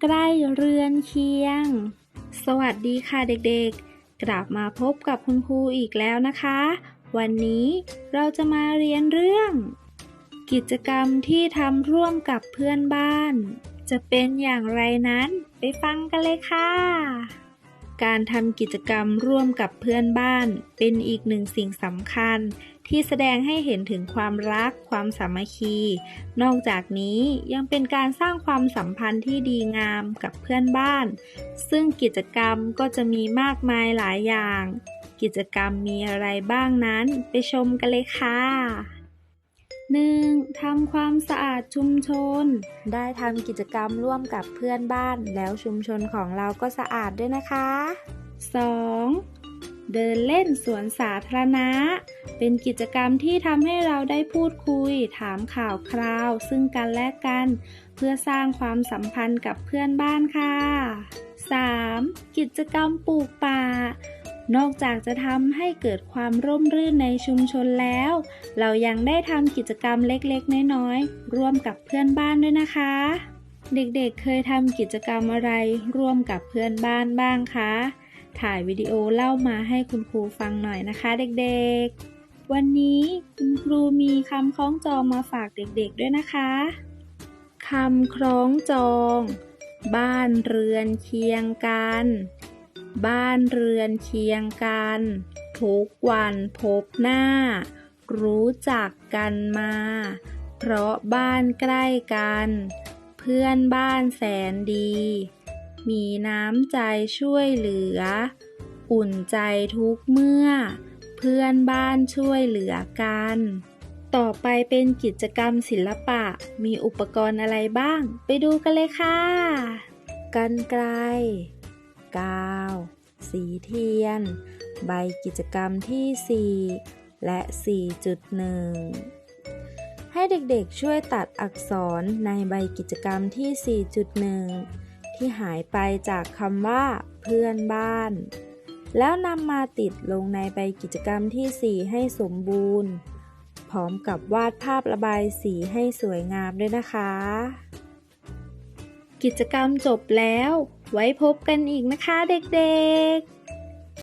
ใกล้เรือนเคียง สวัสดีค่ะเด็กๆ กลับมาพบกับคุณครูอีกแล้วนะคะ วันนี้เราจะมาเรียนเรื่อง กิจกรรมที่ทำร่วมกับเพื่อนบ้าน จะเป็นอย่างไรนั้นไปฟังกันเลยค่ะ การทำกิจกรรมร่วมกับเพื่อนบ้าน เป็นอีกหนึ่งสิ่งสำคัญ ที่แสดงให้เห็นถึงความรัก ความสามัคคี นอกจากนี้ยังเป็นการสร้างความสัมพันธ์ที่ดีงามกับเพื่อนบ้าน ซึ่งกิจกรรมก็จะมีมากมายหลายอย่าง กิจกรรมมีอะไรบ้างนั้น ไปชมกันเลยค่ะ 1. ทำความสะอาดชุมชน ได้ทำกิจกรรมร่วมกับเพื่อนบ้าน แล้วชุมชนของเราก็สะอาดด้วยนะคะ 2. เดินเล่นสวนสาธารณะ เป็นกิจกรรมที่ทำให้เราได้พูดคุย ถามข่าวคราว ซึ่งกันและกัน เพื่อสร้างความสัมพันธ์กับเพื่อนบ้านค่ะ 3. กิจกรรมปลูกป่า นอกจากจะทำให้เกิดความร่มรื่นในชุมชนแล้ว เรายังได้ทำกิจกรรมเล็กๆ น้อยๆ ร่วมกับเพื่อนบ้านด้วยนะคะ เด็กๆเคยทำกิจกรรมอะไรร่วมกับเพื่อนบ้านบ้างคะ ถ่ายวิดีโอเล่ามาให้คุณครูฟังหน่อยนะคะ เด็กๆ วันนี้คุณครูมีคำคล้องจองมาฝากเด็กๆด้วยนะคะคำคล้องจอง บ้านเรือนเคียงกัน บ้านเรือนเคียงกัน ทุกวันพบหน้า รู้จักกันมา เพราะบ้านใกล้กัน เพื่อนบ้านแสนดี มีน้ำใจช่วยเหลือ อุ่นใจทุกเมื่อ เพื่อนบ้านช่วยเหลือกัน ต่อไปเป็นกิจกรรมศิลปะ มีอุปกรณ์อะไรบ้าง ไปดูกันเลยค่ะ กันไกล กาว สีเทียน ใบกิจกรรมที่ 4 และ 4.1 ให้เด็กๆช่วยตัดอักษรในใบกิจกรรมที่ 4.1 ที่หายไปจากคำว่า เพื่อนบ้าน แล้วนำมาติดลงในใบกิจกรรมที่ 4 ให้สมบูรณ์ พร้อมกับวาดภาพระบายสีให้สวยงามด้วยนะคะ กิจกรรมจบแล้ว ไว้พบกันอีกนะคะเด็กๆ